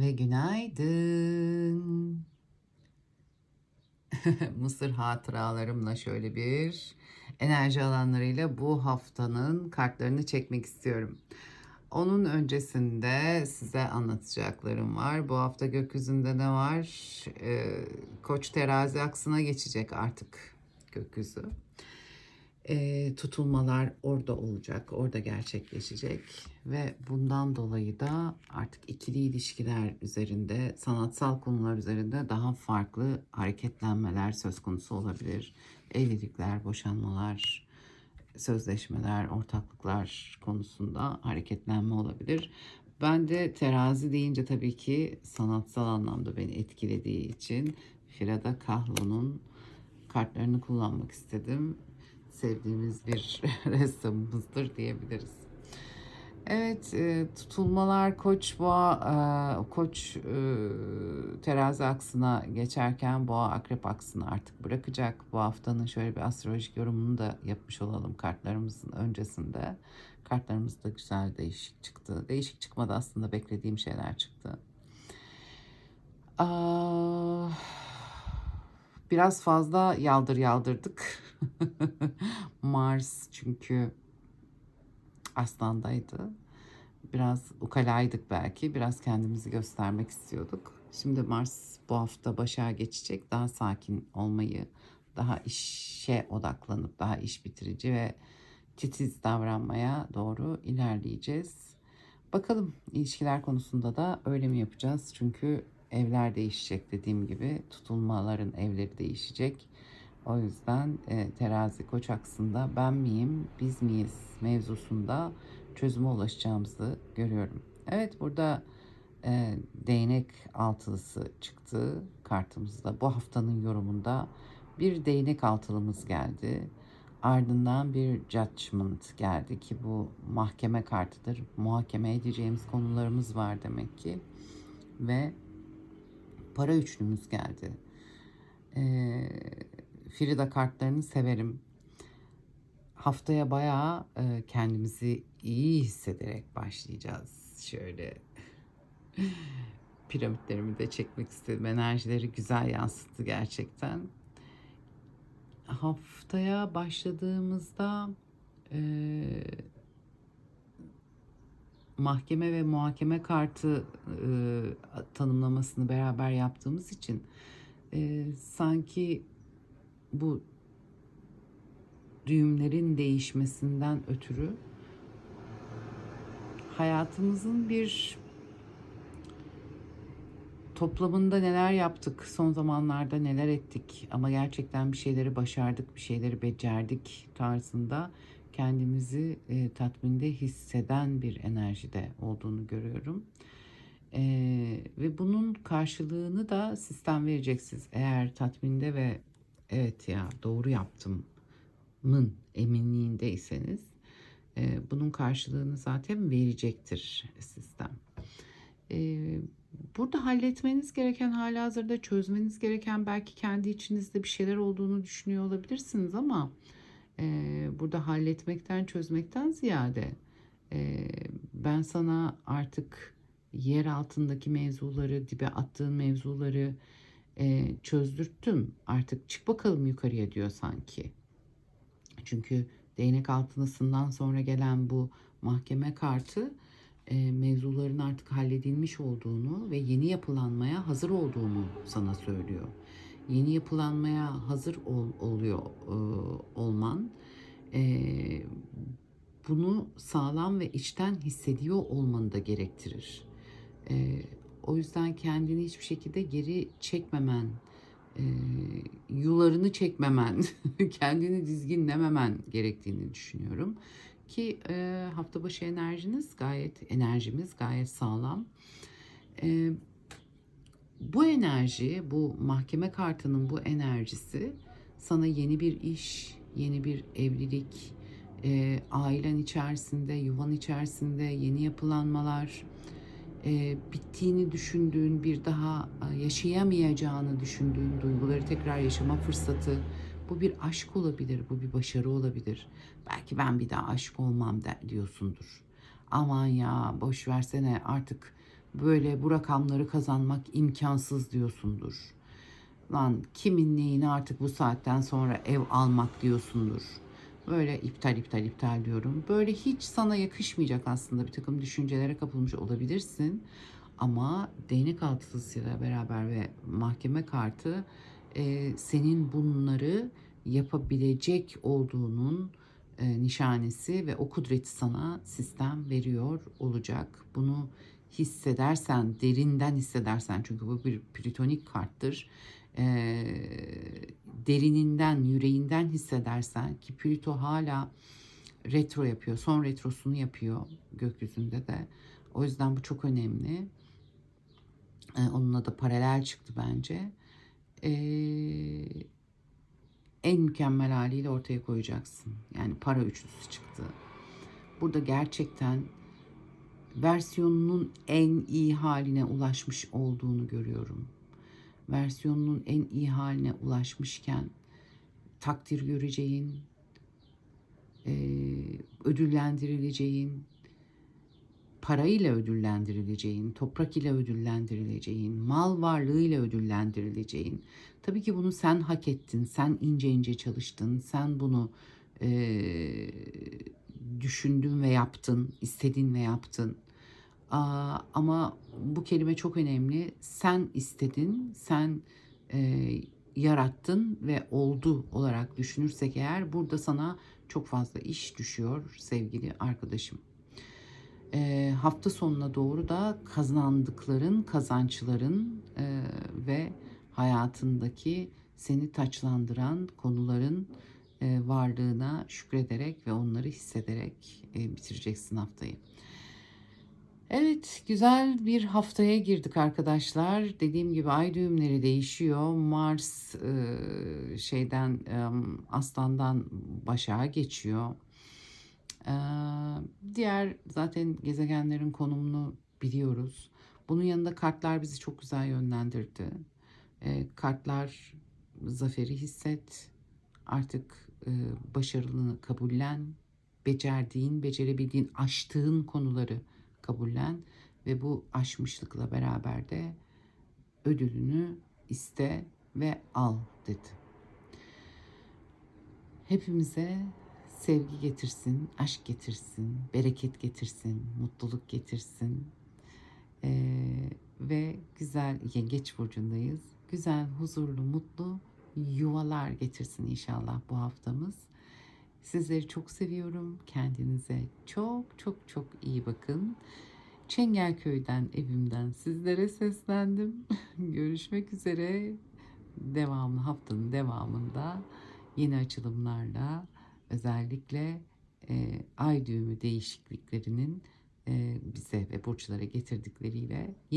ve günaydın. Mısır hatıralarımla şöyle bir enerji alanlarıyla bu haftanın kartlarını çekmek istiyorum. Onun öncesinde size anlatacaklarım var. Bu hafta gökyüzünde ne var? Ee, Koç terazi aksına geçecek artık gökyüzü. Ee, tutulmalar orada olacak, orada gerçekleşecek ve bundan dolayı da artık ikili ilişkiler üzerinde, sanatsal konular üzerinde daha farklı hareketlenmeler söz konusu olabilir. Evlilikler, boşanmalar, sözleşmeler, ortaklıklar konusunda hareketlenme olabilir. Ben de terazi deyince tabii ki sanatsal anlamda beni etkilediği için Firada Kahlo'nun kartlarını kullanmak istedim. Sevdiğimiz bir ressamımızdır diyebiliriz. Evet, e, tutulmalar Koç Boğa, e, Koç e, terazi aksına geçerken Boğa Akrep aksını artık bırakacak. Bu haftanın şöyle bir astrolojik yorumunu da yapmış olalım kartlarımızın öncesinde. Kartlarımız da güzel değişik çıktı. Değişik çıkmadı aslında beklediğim şeyler çıktı. Aa, biraz fazla yaldır yaldırdık. Mars çünkü aslandaydı. Biraz ukalaydık belki. Biraz kendimizi göstermek istiyorduk. Şimdi Mars bu hafta başa geçecek. Daha sakin olmayı, daha işe odaklanıp daha iş bitirici ve titiz davranmaya doğru ilerleyeceğiz. Bakalım ilişkiler konusunda da öyle mi yapacağız? Çünkü evler değişecek dediğim gibi. Tutulmaların evleri değişecek. O yüzden e, terazi koç aksında ben miyim, biz miyiz mevzusunda çözüme ulaşacağımızı görüyorum. Evet burada e, değnek altılısı çıktı kartımızda. Bu haftanın yorumunda bir değnek altılımız geldi. Ardından bir judgment geldi ki bu mahkeme kartıdır. Muhakeme edeceğimiz konularımız var demek ki. Ve para üçlümüz geldi. Eee Frida kartlarını severim. Haftaya bayağı e, kendimizi iyi hissederek başlayacağız. Şöyle piramitlerimi de çekmek istedim. Enerjileri güzel yansıttı gerçekten. Haftaya başladığımızda e, mahkeme ve muhakeme kartı e, tanımlamasını beraber yaptığımız için e, sanki bu düğümlerin değişmesinden ötürü hayatımızın bir toplamında neler yaptık, son zamanlarda neler ettik ama gerçekten bir şeyleri başardık, bir şeyleri becerdik tarzında kendimizi e, tatminde hisseden bir enerjide olduğunu görüyorum. E, ve bunun karşılığını da sistem vereceksiniz. Eğer tatminde ve evet ya doğru yaptımın eminliğindeyseniz e, bunun karşılığını zaten verecektir sistem. E, burada halletmeniz gereken hala hazırda çözmeniz gereken belki kendi içinizde bir şeyler olduğunu düşünüyor olabilirsiniz ama e, burada halletmekten çözmekten ziyade e, ben sana artık yer altındaki mevzuları dibe attığın mevzuları e, çözdürttüm. Artık çık bakalım yukarıya diyor sanki. Çünkü değnek altınısından sonra gelen bu mahkeme kartı e, mevzuların artık halledilmiş olduğunu ve yeni yapılanmaya hazır olduğunu sana söylüyor. Yeni yapılanmaya hazır ol, oluyor e, olman e, bunu sağlam ve içten hissediyor olmanı da gerektirir. E, o yüzden kendini hiçbir şekilde geri çekmemen, e, yularını çekmemen, kendini dizginlememen gerektiğini düşünüyorum. Ki e, hafta başı enerjiniz gayet, enerjimiz gayet sağlam. E, bu enerji, bu mahkeme kartının bu enerjisi sana yeni bir iş, yeni bir evlilik, e, ailen içerisinde, yuvan içerisinde yeni yapılanmalar, e, bittiğini düşündüğün, bir daha e, yaşayamayacağını düşündüğün duyguları tekrar yaşama fırsatı. Bu bir aşk olabilir, bu bir başarı olabilir. Belki ben bir daha aşık olmam de, diyorsundur. Aman ya boş versene artık böyle bu rakamları kazanmak imkansız diyorsundur. Lan kimin neyini artık bu saatten sonra ev almak diyorsundur. Böyle iptal iptal iptal diyorum. Böyle hiç sana yakışmayacak aslında bir takım düşüncelere kapılmış olabilirsin. Ama değnek altısıyla beraber ve mahkeme kartı e, senin bunları yapabilecek olduğunun e, nişanesi ve o kudreti sana sistem veriyor olacak. Bunu hissedersen, derinden hissedersen çünkü bu bir plütonik karttır. E, derininden, yüreğinden hissedersen ki Plüto hala retro yapıyor. Son retrosunu yapıyor gökyüzünde de. O yüzden bu çok önemli. E, onunla da paralel çıktı bence. E, en mükemmel haliyle ortaya koyacaksın. Yani para üçlüsü çıktı. Burada gerçekten versiyonunun en iyi haline ulaşmış olduğunu görüyorum. Versiyonunun en iyi haline ulaşmışken takdir göreceğin, e, ödüllendirileceğin, parayla ödüllendirileceğin, toprak ile ödüllendirileceğin, mal varlığıyla ödüllendirileceğin. Tabii ki bunu sen hak ettin, sen ince ince çalıştın, sen bunu e, düşündün ve yaptın, istedin ve yaptın. Ama bu kelime çok önemli. Sen istedin, sen e, yarattın ve oldu olarak düşünürsek eğer burada sana çok fazla iş düşüyor sevgili arkadaşım. E, hafta sonuna doğru da kazandıkların, kazançların e, ve hayatındaki seni taçlandıran konuların e, varlığına şükrederek ve onları hissederek e, bitireceksin haftayı. Evet, güzel bir haftaya girdik arkadaşlar. Dediğim gibi ay düğümleri değişiyor. Mars e, şeyden e, Aslan'dan Başak'a geçiyor. E, diğer zaten gezegenlerin konumunu biliyoruz. Bunun yanında kartlar bizi çok güzel yönlendirdi. Kartlar zaferi hisset, artık e, kabullen, becerdiğin, becerebildiğin, aştığın konuları kabullen ve bu aşmışlıkla beraber de ödülünü iste ve al dedi. Hepimize sevgi getirsin, aşk getirsin, bereket getirsin, mutluluk getirsin. Ee, ve güzel yengeç burcundayız. Güzel, huzurlu, mutlu yuvalar getirsin inşallah bu haftamız. Sizleri çok seviyorum. Kendinize çok çok çok iyi bakın. Çengelköy'den, evimden sizlere seslendim. Görüşmek üzere. Devamlı haftanın devamında yeni açılımlarla özellikle e, ay düğümü değişikliklerinin e, bize ve burçlara getirdikleriyle yeni